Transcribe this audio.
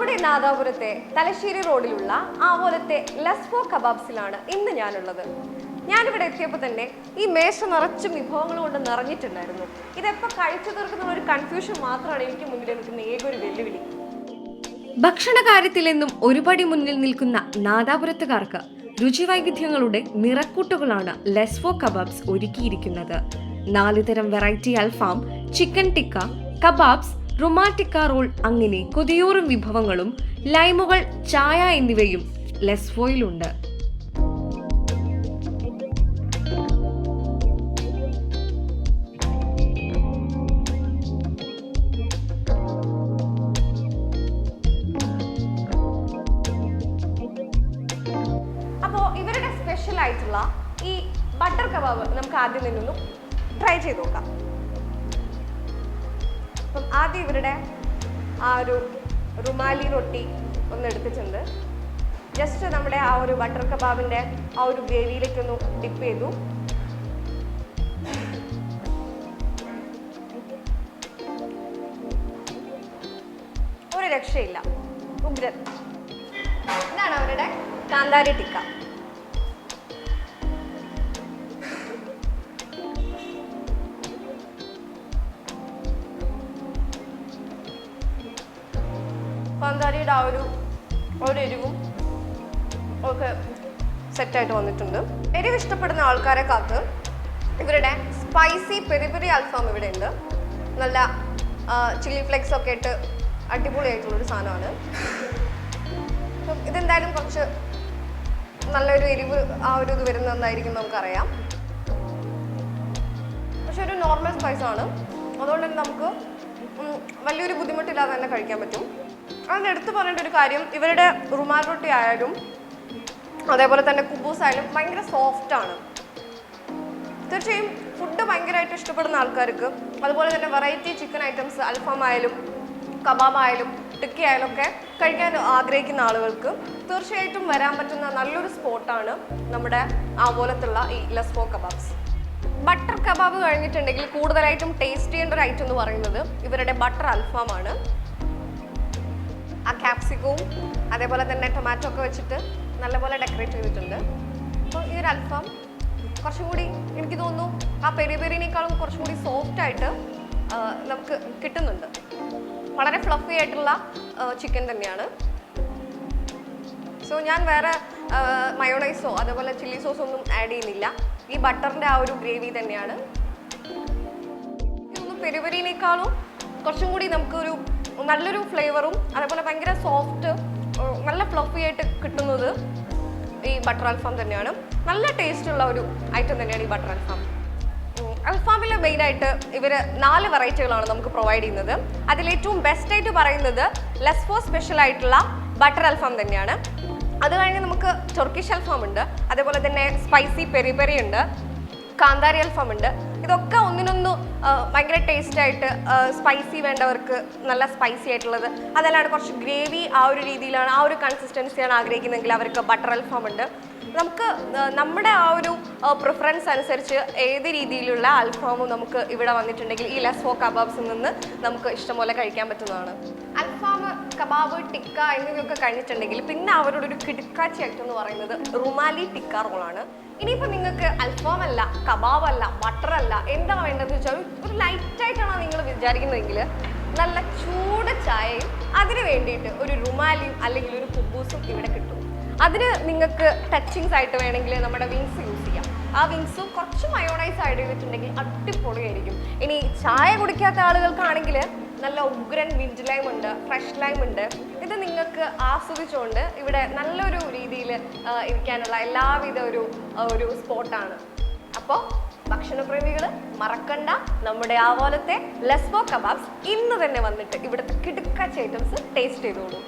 നമ്മുടെ നാദാപുരത്തെ തലശ്ശേരി റോഡിലുള്ള ആവോലത്തെ ലസ്ഫോ കബാബ്സിലാണ് ഇന്ന് ഞാനുള്ളത്. ഞാനിവിടെ എത്തിയപ്പോൾ തന്നെ ഈ മേശ നിറച്ചും വിഭവങ്ങൾ കൊണ്ട് നിറഞ്ഞിട്ടുണ്ടായിരുന്നു. ഇതെപ്പോൾ കഴിച്ചു തീർക്കുന്ന ഒരു കൺഫ്യൂഷൻ മാത്രമാണ് എനിക്ക് മുന്നിൽ നിൽക്കുന്ന ഏകൊരു വെല്ലുവിളി. ഭക്ഷണ കാര്യത്തിലെന്നും ഒരുപടി മുന്നിൽ നിൽക്കുന്ന നാദാപുരത്തുകാർക്ക് രുചിവൈവിധ്യങ്ങളുടെ നിറക്കൂട്ടുകളാണ് ലെസ്ഫോ കബാബ്സ് ഒരുക്കിയിരിക്കുന്നത്. നാലുതരം വെറൈറ്റി അൽഫാം ചിക്കൻ ടിക്ക കബാബ്സ് റുമാറ്റിക്ക റോൾ അങ്ങനെ കൊതിയൂറും വിഭവങ്ങളും ലൈമുകൾ ചായ എന്നിവയും ലെസ്ഫോയിലുണ്ട് അപ്പോൾ ഇവരുടെ സ്പെഷ്യൽ ആയിട്ടുള്ള ഈ ബട്ടർ കബാബ് നമുക്ക് ആദ്യം നിന്നൊന്ന് ട്രൈ ചെയ്ത് നോക്കാം. അപ്പം ആദ്യം ഇവരുടെ ആ ഒരു റുമാലി റൊട്ടി ഒന്ന് എടുത്തിട്ടുണ്ട് ജസ്റ്റ് നമ്മുടെ ആ ഒരു ബട്ടർ കബാബിന്റെ ആ ഒരു ഗ്രേവിയിലേക്ക് ഒന്ന് ഡിപ്പ് ചെയ്തു. ഒരു രക്ഷയില്ല. ഉഗ്രൻ. ഇതാണ് അവരുടെ കാന്താരി ടിക്ക. കാന്താരിയുടെ ആ ഒരു ഒരു എരിവും ഒക്കെ സെറ്റായിട്ട് വന്നിട്ടുണ്ട്. എരിവ് ഇഷ്ടപ്പെടുന്ന ആൾക്കാരെ കാത്ത് ഇവരുടെ സ്പൈസി പെരി പെരി അൽഫാം ഇവിടെ ഉണ്ട് നല്ല ചില്ലി ഫ്ലെക്സ് ഒക്കെ ഇട്ട് അടിപൊളിയായിട്ടുള്ളൊരു സാധനമാണ്. ഇതെന്തായാലും കുറച്ച് നല്ലൊരു എരിവ് ആ ഒരു ഇത് വരുന്നതെന്നായിരിക്കും നമുക്കറിയാം. പക്ഷെ ഒരു നോർമൽ സ്പൈസാണ് അതുകൊണ്ട് തന്നെ നമുക്ക് വലിയൊരു ബുദ്ധിമുട്ടില്ലാതെ തന്നെ കഴിക്കാൻ പറ്റും. അതിന് എടുത്തു പറയേണ്ട ഒരു കാര്യം ഇവരുടെ റുമാൽ റൊട്ടി ആയാലും അതേപോലെ തന്നെ കുബൂസ് ആയാലും ഭയങ്കര സോഫ്റ്റ് ആണ്. തീർച്ചയായും ഫുഡ് ഭയങ്കരമായിട്ട് ഇഷ്ടപ്പെടുന്ന ആൾക്കാർക്ക് അതുപോലെ തന്നെ വെറൈറ്റി ചിക്കൻ ഐറ്റംസ് അൽഫാം ആയാലും കബാബ് ആയാലും ടിക്കി ആയാലും ഒക്കെ കഴിക്കാൻ ആഗ്രഹിക്കുന്ന ആളുകൾക്ക് തീർച്ചയായിട്ടും വരാൻ പറ്റുന്ന നല്ലൊരു സ്പോട്ടാണ് നമ്മുടെ ആവോലത്തുള്ള ഈ ലസ്ഫോ കബാബ്സ്. ബട്ടർ കബാബ് കഴിഞ്ഞിട്ടുണ്ടെങ്കിൽ കൂടുതലായിട്ടും ടേസ്റ്റ് ചെയ്യേണ്ട ഒരു ഐറ്റം എന്ന് പറയുന്നത് ഇവരുടെ ബട്ടർ അൽഫാമാണ്. ആ ക്യാപ്സിക്കവും അതേപോലെ തന്നെ ടൊമാറ്റോ ഒക്കെ വെച്ചിട്ട് നല്ലപോലെ ഡെക്കറേറ്റ് ചെയ്തിട്ടുണ്ട്. അപ്പോൾ ഈ ഒരു അൽഫാം കുറച്ചും കൂടി എനിക്ക് തോന്നുന്നു ആ പെരി പെരിനേക്കാളും കുറച്ചും കൂടി സോഫ്റ്റ് ആയിട്ട് നമുക്ക് കിട്ടുന്നുണ്ട്. വളരെ ഫ്ലഫി ആയിട്ടുള്ള ചിക്കൻ തന്നെയാണ്. സോ ഞാൻ വേറെ മയോണൈസോ അതേപോലെ ചില്ലി സോസോ ഒന്നും ആഡ് ചെയ്യുന്നില്ല. ഈ ബട്ടറിന്റെ ആ ഒരു ഗ്രേവി തന്നെയാണ്. പെരുപെരിനേക്കാളും കുറച്ചും കൂടി നമുക്കൊരു നല്ലൊരു ഫ്ലേവറും അതേപോലെ ഭയങ്കര സോഫ്റ്റ് നല്ല ഫ്ലഫി ആയിട്ട് കിട്ടുന്നത് ഈ ബട്ടർ അൽഫാം തന്നെയാണ്. നല്ല ടേസ്റ്റ് ഉള്ള ഒരു ഐറ്റം തന്നെയാണ് ഈ ബട്ടർ അൽഫാം. അൽഫാമിൽ മെയിനായിട്ട് ഇവർ നാല് വെറൈറ്റികളാണ് നമുക്ക് പ്രൊവൈഡ് ചെയ്യുന്നത്. അതിലേറ്റവും ബെസ്റ്റ് ആയിട്ട് പറയുന്നത് ലെസ്ഫോ സ്പെഷ്യൽ ആയിട്ടുള്ള ബട്ടർ അൽഫാം തന്നെയാണ്. അത് കഴിഞ്ഞ് നമുക്ക് ടർക്കിഷ് അൽഫാം ഉണ്ട്. അതേപോലെ തന്നെ സ്പൈസി പെരി പെരി ഉണ്ട്. കാന്താരി അൽഫാം ഉണ്ട്. ഇതൊക്കെ ഒന്നിനൊന്ന് ഭയങ്കര ടേസ്റ്റ് ആയിട്ട് സ്പൈസി വേണ്ടവർക്ക് നല്ല സ്പൈസി ആയിട്ടുള്ളത്. അതല്ലാണ്ട് കുറച്ച് ഗ്രേവി ആ ഒരു രീതിയിലാണ് ആ ഒരു കൺസിസ്റ്റൻസിയാണ് ആഗ്രഹിക്കുന്നതെങ്കിൽ അവർക്ക് ബട്ടർ അൽഫാം ഉണ്ട് നമുക്ക് നമ്മുടെ ആ ഒരു പ്രിഫറൻസ് അനുസരിച്ച് ഏത് രീതിയിലുള്ള അൽഫാമും നമുക്ക് ഇവിടെ വന്നിട്ടുണ്ടെങ്കിൽ ഈ ലസ്ഫോ കബാബ്സിൽ നിന്ന് നമുക്ക് ഇഷ്ടംപോലെ കഴിക്കാൻ പറ്റുന്നതാണ്. അൽഫാം കബാബ് ടിക്ക എന്നിവയൊക്കെ കഴിഞ്ഞിട്ടുണ്ടെങ്കിൽ പിന്നെ അവരുടെ ഒരു കിടുക്കാച്ചി ഐറ്റം എന്ന് പറയുന്നത് റുമാലി ടിക്ക റോളാണ് ഇനിയിപ്പോൾ നിങ്ങൾക്ക് അൽഫാം അല്ല കബാബ് അല്ല ബട്ടർ അല്ല എന്താ വേണ്ടതെന്ന് വെച്ചാൽ ഒരു ലൈറ്റ് ആയിട്ടാണോ നിങ്ങൾ വിചാരിക്കുന്നതെങ്കിൽ നല്ല ചൂട് ചായയും അതിന് വേണ്ടിയിട്ട് ഒരു റുമാലിയും അല്ലെങ്കിൽ ഒരു കുബൂസും ഇവിടെ കിട്ടും. അതിന് നിങ്ങൾക്ക് ടച്ചിങ്സ് ആയിട്ട് വേണമെങ്കിൽ നമ്മുടെ വിങ്സ് യൂസ് ചെയ്യാം. ആ വിങ്സ് കുറച്ച് മയോണൈസ് ആഡ് ചെയ്തിട്ടുണ്ടെങ്കിൽ അടിപൊളിയായിരിക്കും. ഇനി ചായ കുടിക്കാത്ത ആളുകൾക്കാണെങ്കിൽ നല്ല ഉഗ്രൻ വിൻഡ് ലൈം ഉണ്ട് ഫ്രഷ് ലൈം ഉണ്ട്. ഇത് നിങ്ങൾക്ക് ആസ്വദിച്ചുകൊണ്ട് ഇവിടെ നല്ലൊരു രീതിയിൽ ഇരിക്കാനുള്ള എല്ലാവിധ ഒരു ഒരു സ്പോട്ടാണ് അപ്പോൾ ഭക്ഷണപ്രേമികൾ മറക്കണ്ട. നമ്മുടെ ആ ആവോലത്തെ ലെസ്ബോ കബാബ്സ് ഇന്ന് തന്നെ വന്നിട്ട് ഇവിടുത്തെ കിടുക്കാച്ച ഐറ്റംസ് ടേസ്റ്റ് ചെയ്തോളൂ.